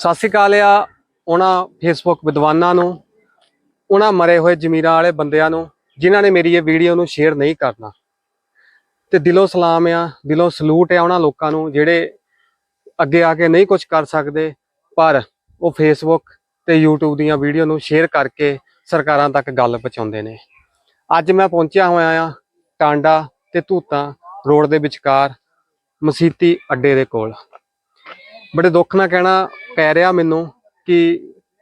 ਸਤਿ ਸ਼੍ਰੀ ਅਕਾਲ ਆ ਉਹਨਾਂ ਫੇਸਬੁੱਕ ਵਿਦਵਾਨਾਂ ਨੂੰ, ਉਹਨਾਂ ਮਰੇ ਹੋਏ ਜ਼ਮੀਰਾਂ ਵਾਲੇ ਬੰਦਿਆਂ ਨੂੰ, ਜਿਨ੍ਹਾਂ ਨੇ ਮੇਰੀ ਇਹ ਵੀਡੀਓ ਨੂੰ ਸ਼ੇਅਰ ਨਹੀਂ ਕਰਨਾ। ਤੇ ਦਿਲੋਂ ਸਲਾਮ ਆ, ਦਿਲੋਂ ਸਲੂਟ ਆ ਉਹਨਾਂ ਲੋਕਾਂ ਨੂੰ ਜਿਹੜੇ ਅੱਗੇ ਆ ਕੇ ਨਹੀਂ ਕੁਝ ਕਰ ਸਕਦੇ, ਪਰ ਉਹ ਫੇਸਬੁੱਕ ਤੇ YouTube ਦੀਆਂ ਵੀਡੀਓ ਨੂੰ ਸ਼ੇਅਰ ਕਰਕੇ ਸਰਕਾਰਾਂ ਤੱਕ ਗੱਲ ਪਹੁੰਚਾਉਂਦੇ ਨੇ। ਅੱਜ ਮੈਂ ਪਹੁੰਚਿਆ ਹੋਇਆ ਆ ਟਾਂਡਾ ਤੇ ਧੂਤਾਂ ਰੋਡ ਦੇ ਵਿਚਕਾਰ ਮਸੀਤੀ ਅੱਡੇ ਦੇ ਕੋਲ। ਬੜੇ ਦੁੱਖ ਨਾਲ ਕਹਿਣਾ ਪੈ ਰਿਹਾ ਮੈਨੂੰ ਕਿ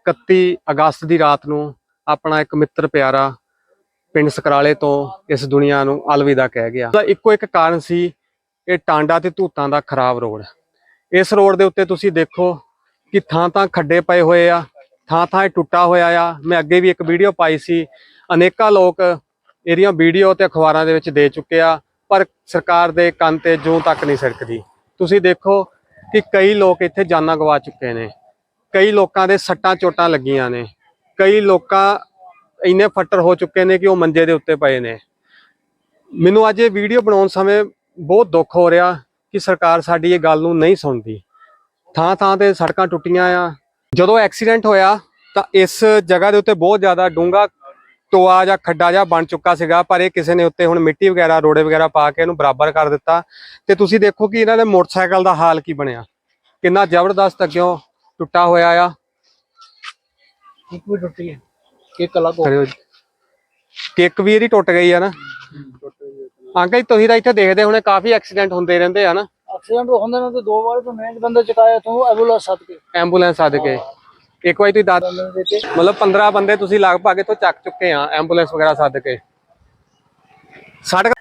31 ਅਗਸਤ ਦੀ ਰਾਤ ਨੂੰ ਆਪਣਾ ਇੱਕ ਮਿੱਤਰ ਪਿਆਰਾ ਪਿੰਡ ਸਕਰਾਲੇ ਤੋਂ ਇਸ ਦੁਨੀਆ ਨੂੰ ਅਲਵਿਦਾ ਕਹਿ ਗਿਆ। ਉਹਦਾ ਇੱਕੋ ਇੱਕ ਕਾਰਨ ਸੀ, ਇਹ ਟਾਂਡਾ ਤੇ ਧੂਤਾਂ ਦਾ ਖਰਾਬ ਰੋਡ। ਇਸ ਰੋਡ ਦੇ ਉੱਤੇ ਤੁਸੀਂ ਦੇਖੋ ਕਿ ਥਾਂ ਥਾਂ ਖੱਡੇ ਪਏ ਹੋਏ ਆ, ਥਾਂ ਥਾਂ ਇਹ ਟੁੱਟਾ ਹੋਇਆ ਆ। ਮੈਂ ਅੱਗੇ ਵੀ ਇੱਕ ਵੀਡੀਓ ਪਾਈ ਸੀ, ਅਨੇਕਾਂ ਲੋਕ ਇਹਦੀਆਂ ਵੀਡੀਓ ਤੇ ਅਖਬਾਰਾਂ ਦੇ ਵਿੱਚ ਦੇ ਚੁੱਕੇ ਆ, ਪਰ ਸਰਕਾਰ ਦੇ ਕੰਨ ਤੇ ਜੂੰ ਤੱਕ ਨਹੀਂ ਸਰਕਦੀ। ਤੁਸੀਂ ਦੇਖੋ ਕਿ ਕਈ ਲੋਕ ਇੱਥੇ ਜਾਨਾਂ ਗਵਾ ਚੁੱਕੇ ਨੇ। ਕਈ ਲੋਕਾਂ ਦੇ ਸੱਟਾਂ ਚੋਟਾਂ ਲੱਗੀਆਂ ਨੇ। ਕਈ ਲੋਕਾਂ ਇੰਨੇ ਫੱਟਰ ਹੋ ਚੁੱਕੇ ਨੇ ਕਿ ਉਹ ਮੰਜੇ ਦੇ ਉੱਤੇ ਪਏ ਨੇ। ਮੈਨੂੰ ਅੱਜ ਇਹ ਵੀਡੀਓ ਬਣਾਉਣ ਸਮੇਂ ਬਹੁਤ ਦੁੱਖ ਹੋ ਰਿਹਾ ਕਿ ਸਰਕਾਰ ਸਾਡੀ ਇਹ ਗੱਲ ਨੂੰ ਨਹੀਂ ਸੁਣਦੀ। ਥਾਂ ਥਾਂ ਤੇ ਸੜਕਾਂ ਟੁੱਟੀਆਂ ਆ। ਜਦੋਂ ਐਕਸੀਡੈਂਟ ਹੋਇਆ ਤਾਂ ਇਸ ਜਗ੍ਹਾ ਦੇ ਉੱਤੇ ਬਹੁਤ ਜ਼ਿਆਦਾ ਡੂੰਘਾ ਟੋਆ ਜਾਂ ਖੱਡਾ ਜਾਂ ਬਣ ਚੁੱਕਾ ਸੀਗਾ ਪਰ ਇਹ ਕਿਸੇ ਨੇ ਉੱਤੇ ਹੁਣ ਮਿੱਟੀ ਵਗੈਰਾ ਰੋੜੇ ਵਗੈਰਾ ਪਾ ਕੇ ਇਹਨੂੰ ਬਰਾਬਰ ਕਰ ਦਿੱਤਾ। ਤੇ ਤੁਸੀਂ ਦੇਖੋ ਕਿ ਇਹਨਾਂ ਦੇ ਮੋਟਰਸਾਈਕਲ ਦਾ ਹਾਲ ਕੀ ਬਣਿਆ। ਕਿੰਨਾ ਜ਼ਬਰਦਸਤ ਅੱਗਿਓਂ ਟੁੱਟਾ ਹੋਇਆ ਆ। ਇੱਕ ਵੀ ਟੁੱਟੀ ਹੈ। ਇੱਕ ਅਲੱਗ ਹੋ। ਕਿੱਕ ਵੀ ਇਹਦੀ ਟੁੱਟ ਗਈ ਆ ਨਾ। ਅੰਕਲ ਤੁਸੀਂ ਤਾਂ ਇੱਥੇ ਦੇਖਦੇ ਹੁਣੇ ਕਾਫੀ ਐਕਸੀਡੈਂਟ ਹੁੰਦੇ ਰਹਿੰਦੇ ਆ ਨਾ। ਐਕਸੀਡੈਂਟ ਹੁੰਦੇ ਨੇ ਤੇ ਦੋ ਵਾਰ ਤਾਂ ਮੈਂ ਬੰਦੇ ਚਕਾਇਆ ਤੂੰ ਐਬੂਲੈਂਸ ਸੱਦ ਕੇ। ਐਂਬੂਲੈਂਸ ਸੱਦ ਕੇ। ਇੱਕ ਵਾਰੀ ਤੁਸੀਂ ਦੱਸ ਬੰਦੇ ਦੇ ਕੇ ਮਤਲਬ 15 ਬੰਦੇ ਤੁਸੀਂ ਲਗਭਗ ਇੱਥੋਂ ਚੱਕ ਚੁੱਕੇ ਆ ਐਂਬੂਲੈਂਸ ਵਗੈਰਾ ਸੱਦ ਕੇ। ਸੜਕ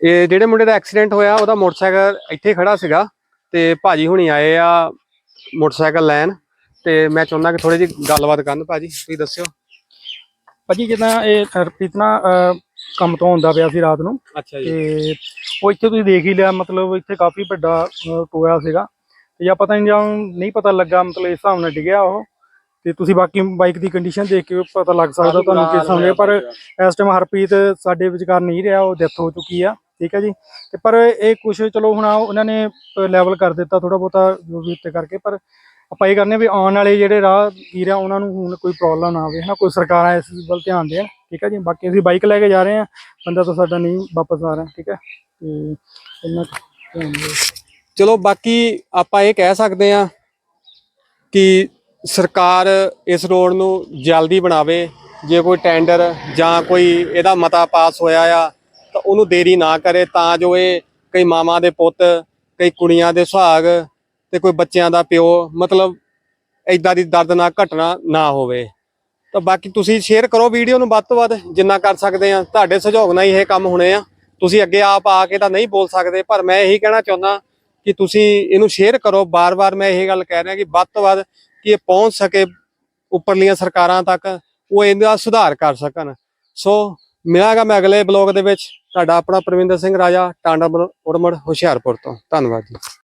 ਇਹ ਜਿਹੜੇ ਮੁੰਡੇ ਦਾ ਐਕਸੀਡੈਂਟ ਹੋਇਆ ਉਹਦਾ ਮੋਟਰਸਾਈਕਲ ਇੱਥੇ ਖੜਾ ਸੀਗਾ ਤੇ ਭਾਜੀ ਹੁਣੀ ਆਏ ਆ ਮੋਟਰਸਾਈਕਲ ਲੈਣ ਤੇ ਮੈਂ ਚਾਹੁੰਦਾ ਕਿ ਥੋੜੀ ਜਿਹੀ ਗੱਲਬਾਤ ਕਰਨ। ਭਾਜੀ ਤੁਸੀਂ ਦੱਸਿਓ। ਭਾਜੀ ਜਿੱਦਾਂ ਇਹ ਹਰਪ੍ਰੀਤ ਨਾ ਕੰਮ ਤੋਂ ਆਉਂਦਾ ਪਿਆ ਸੀ ਰਾਤ ਨੂੰ ਅੱਛਾ ਤੇ ਉਹ ਇੱਥੇ ਤੁਸੀਂ ਦੇਖ ਹੀ ਲਿਆ ਮਤਲਬ ਇੱਥੇ ਕਾਫੀ ਵੱਡਾ ਟੋਇਆ ਸੀਗਾ। ਜਾਂ ਪਤਾ ਨਹੀਂ ਜਾਂ ਨਹੀਂ ਪਤਾ ਲੱਗਾ ਮਤਲਬ ਇਸ ਹਿਸਾਬ ਨਾਲ ਡਿੱਗਿਆ ਉਹ। ਤੇ ਤੁਸੀਂ ਬਾਕੀ ਬਾਈਕ ਦੀ ਕੰਡੀਸ਼ਨ ਦੇਖ ਕੇ ਪਤਾ ਲੱਗ ਸਕਦਾ ਤੁਹਾਨੂੰ ਕਿਸ ਨਾਲ। ਪਰ ਇਸ ਟਾਈਮ ਹਰਪ੍ਰੀਤ ਸਾਡੇ ਵਿਚਕਾਰ ਨਹੀਂ ਰਿਹਾ ਉਹ ਡੈਥ ਹੋ ਚੁੱਕੀ ਆ ਠੀਕ ਹੈ ਜੀ। ਤੇ ਪਰ ਇਹ ਕੁਝ ਚਲੋ ਹੁਣ ਉਹਨਾਂ ਨੇ ਲੈਵਲ ਕਰ ਦਿੱਤਾ ਥੋੜਾ ਬਹੁਤਾ ਜੋ ਵੀ ਉੱਤੇ ਕਰਕੇ ਪਰ ਆਪਾਂ ਇਹ ਕਰਨੇ ਵੀ ਆਉਣ ਵਾਲੇ ਜਿਹੜੇ ਰਾਹ ਵੀਰ ਆ ਉਹਨਾਂ ਨੂੰ ਹੁਣ ਕੋਈ ਪ੍ਰੋਬਲਮ ਨਾ ਆਵੇ ਹਨਾ? ਕੋਈ ਸਰਕਾਰਾਂ ਇਸ ਵੱਲ ਧਿਆਨ ਦੇਣ ਠੀਕ ਹੈ ਜੀ? ਬਾਕੀ ਅਸੀਂ ਬਾਈਕ ਲੈ ਕੇ ਜਾ ਰਹੇ ਹਾਂ। ਬੰਦਾ ਤਾਂ ਸਾਡਾ ਨਹੀਂ ਵਾਪਸ ਆ ਰਿਹਾ ਠੀਕ ਹੈ? ਤੇ ਕੁ ਧਿਆਨ ਦਿਓ। ਚਲੋ ਬਾਕੀ ਆਪਾਂ ਇਹ ਕਹਿ ਸਕਦੇ ਆ ਕਿ ਸਰਕਾਰ ਇਸ ਰੋਡ ਨੂੰ ਜਲਦੀ ਬਣਾਵੇ, ਜੇ ਕੋਈ ਟੈਂਡਰ ਜਾਂ ਕੋਈ ਇਹਦਾ ਮਤਾ ਪਾਸ ਹੋਇਆ ਆ, ਤਾਂ ਉਹਨੂੰ ਦੇਰੀ ਨਾ ਕਰੇ ਤਾਂ ਜੋ ਇਹ ਕਈ ਮਾਵਾਂ ਦੇ ਪੁੱਤ, ਕਈ ਕੁੜੀਆਂ ਦੇ ਸੁਹਾਗ ਤੇ ਕੋਈ ਬੱਚਿਆਂ ਦਾ ਪਿਓ, ਮਤਲਬ ਐਦਾਂ ਦੀ ਦਰਦਨਾਕ ਘਟਨਾ ਨਾ ਹੋਵੇ। ਤਾਂ ਬਾਕੀ ਤੁਸੀਂ ਸ਼ੇਅਰ ਕਰੋ ਵੀਡੀਓ ਨੂੰ ਵੱਧ ਤੋਂ ਵੱਧ, ਜਿੰਨਾ ਕਰ ਸਕਦੇ ਆ ਤੁਹਾਡੇ ਸਹਿਯੋਗ ਨਾਲ ਹੀ ਇਹ ਕੰਮ ਹੋਣੇ ਆ। ਤੁਸੀਂ ਅੱਗੇ ਆਪ ਆ ਕੇ ਤਾਂ ਨਹੀਂ ਬੋਲ ਸਕਦੇ, ਪਰ ਮੈਂ ਇਹੀ ਕਹਿਣਾ ਚਾਹੁੰਦਾ ਕਿ ਤੁਸੀਂ ਇਹਨੂੰ ਸ਼ੇਅਰ ਕਰੋ। ਬਾਰ-ਬਾਰ ਮੈਂ ਇਹ ਗੱਲ ਕਹਿ ਰਿਹਾ ਕਿ ਵੱਧ ਤੋਂ ਵੱਧ ਕਿ ਇਹ ਪਹੁੰਚ ਸਕੇ ਉੱਪਰਲੀਆਂ ਸਰਕਾਰਾਂ ਤੱਕ, ਉਹ ਇਹਦਾ ਸੁਧਾਰ ਕਰ ਸਕਣ। ਸੋ ਮਿਲਾਂਗਾ ਮੈਂ ਅਗਲੇ ਬਲੌਗ ਦੇ ਵਿੱਚ। ਤੁਹਾਡਾ ਆਪਣਾ ਪ੍ਰਵਿੰਦਰ ਸਿੰਘ ਰਾਜਾ, ਟਾਂਡਾ ਉੜਮੜ ਹੁਸ਼ਿਆਰਪੁਰ ਤੋਂ। ਧੰਨਵਾਦ ਜੀ।